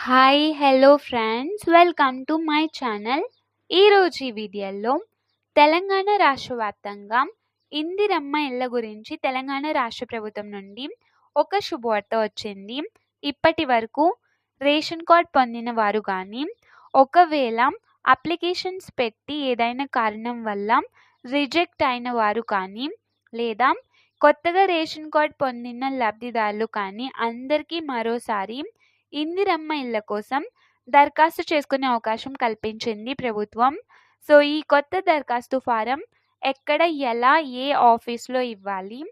Hi hello friends welcome to my channel ఈరోజు ఈ వీడియోలో తెలంగాణ రాష్ట్ర వ్యాప్తంగా ఇందిరమ్మ ఇళ్ళ గురించి తెలంగాణ రాష్ట్ర ప్రభుత్వం నుండి ఒక శుభవార్త వచ్చింది. ఇప్పటి వరకు రేషన్ కార్డ్ పొందిన వారు కానీ ఒకవేళ అప్లికేషన్స్ పెట్టి ఏదైనా కారణం వల్ల రిజెక్ట్ అయిన వారు కానీ లేదా కొత్తగా రేషన్ కార్డ్ పొందిన లబ్ధిదారులు కానీ అందరికీ మరోసారి ఇందిరమ్మ ఇళ్ళ కోసం దరఖాస్తు చేసుకునే అవకాశం కల్పించింది ప్రభుత్వం. సో ఈ కొత్త దరఖాస్తు ఫారం ఎక్కడ ఎలా ఏ ఆఫీస్లో ఇవ్వాలి?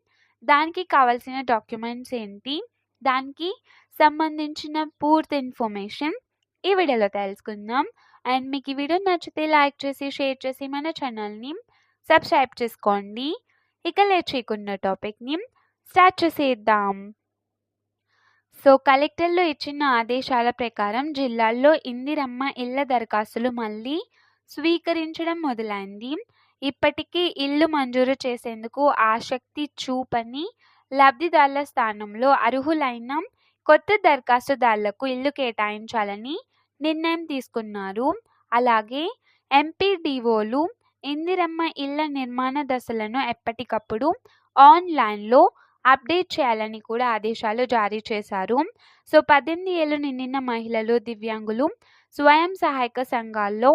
దానికి కావాల్సిన డాక్యుమెంట్స్ ఏంటి? దానికి సంబంధించిన పూర్తి ఇన్ఫర్మేషన్ ఈ వీడియోలో తెలుసుకుందాం. అండ్ మీకు ఈ వీడియో నచ్చితే లైక్ చేసి షేర్ చేసి మన ఛానల్ని సబ్స్క్రైబ్ చేసుకోండి. ఇక లేట్ టాపిక్ని స్టార్ట్ చేసేద్దాం. సో కలెక్టర్లు ఇచ్చిన ఆదేశాల ప్రకారం జిల్లాల్లో ఇందిరమ్మ ఇళ్ళ దరఖాస్తులు మళ్ళీ స్వీకరించడం మొదలైంది. ఇప్పటికీ ఇల్లు మంజూరు చేసేందుకు ఆసక్తి చూపని లబ్ధిదారుల స్థానంలో అర్హులైన కొత్త దరఖాస్తుదారులకు ఇల్లు కేటాయించాలని నిర్ణయం తీసుకున్నారు. అలాగే ఎంపీడీఓలు ఇందిరమ్మ ఇళ్ళ నిర్మాణ దశలను ఎప్పటికప్పుడు ఆన్లైన్లో అప్డేట్ చేయాలని కూడా ఆదేశాలు జారీ చేశారు. సో పద్దెనిమిది ఏళ్ళు నిండిన మహిళలు దివ్యాంగులు స్వయం సహాయక సంఘాల్లో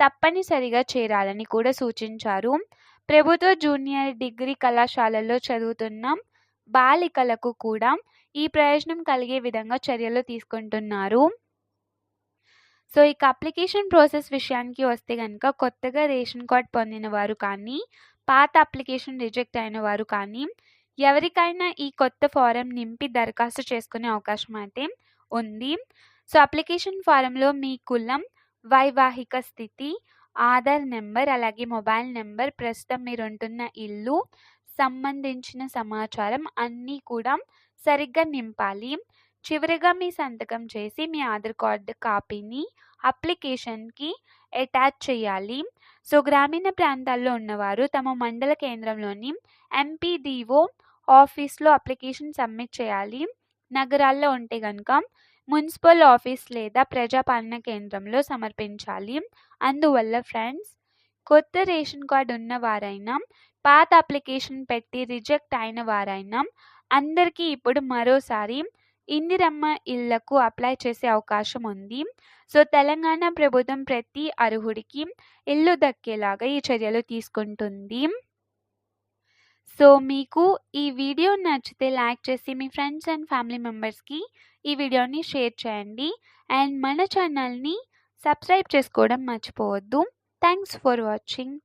తప్పనిసరిగా చేరాలని కూడా సూచించారు. ప్రభుత్వ జూనియర్ డిగ్రీ కళాశాలల్లో చదువుతున్న బాలికలకు కూడా ఈ ప్రయోజనం కలిగే విధంగా చర్యలు తీసుకుంటున్నారు. సో ఇక అప్లికేషన్ ప్రాసెస్ విషయానికి వస్తే కనుక కొత్తగా రేషన్ కార్డ్ పొందిన వారు కానీ పాత అప్లికేషన్ రిజెక్ట్ అయిన వారు కానీ ఎవరికైనా ఈ కొత్త ఫారం నింపి దరఖాస్తు చేసుకునే అవకాశం అయితే ఉంది. సో అప్లికేషన్ ఫారంలో మీ కులం వైవాహిక స్థితి ఆధార్ నెంబర్ అలాగే మొబైల్ నెంబర్ ప్రస్తుతం మీరు ఉంటున్న ఇల్లు సంబంధించిన సమాచారం అన్నీ కూడా సరిగ్గా నింపాలి. చివరిగా మీ సంతకం చేసి మీ ఆధార్ కార్డు కాపీని అప్లికేషన్కి అటాచ్ చేయాలి. సో గ్రామీణ ప్రాంతాల్లో ఉన్నవారు తమ మండల కేంద్రంలోని ఎంపీడీఓ ఆఫీస్లో అప్లికేషన్ సబ్మిట్ చేయాలి. నగరాల్లో ఉంటే కనుక మున్సిపల్ ఆఫీస్ లేదా ప్రజాపాలన కేంద్రంలో సమర్పించాలి. అందువల్ల ఫ్రెండ్స్ కొత్త రేషన్ కార్డు ఉన్న వారైనా పాత అప్లికేషన్ పెట్టి రిజెక్ట్ అయిన వారైనా అందరికీ ఇప్పుడు మరోసారి ఇందిరమ్మ ఇళ్ళకు అప్లై చేసే అవకాశం ఉంది. సో తెలంగాణ ప్రభుత్వం ప్రతి అర్హుడికి ఇల్లు దక్కేలాగా ఈ చర్యలు తీసుకుంటుంది. సో మీకు ఈ వీడియో నచ్చితే లైక్ చేసి మీ ఫ్రెండ్స్ అండ్ ఫ్యామిలీ మెంబర్స్కి ఈ వీడియోని షేర్ చేయండి. అండ్ మన ఛానల్ని సబ్స్క్రైబ్ చేసుకోవడం మర్చిపోవద్దు. Thanks for watching.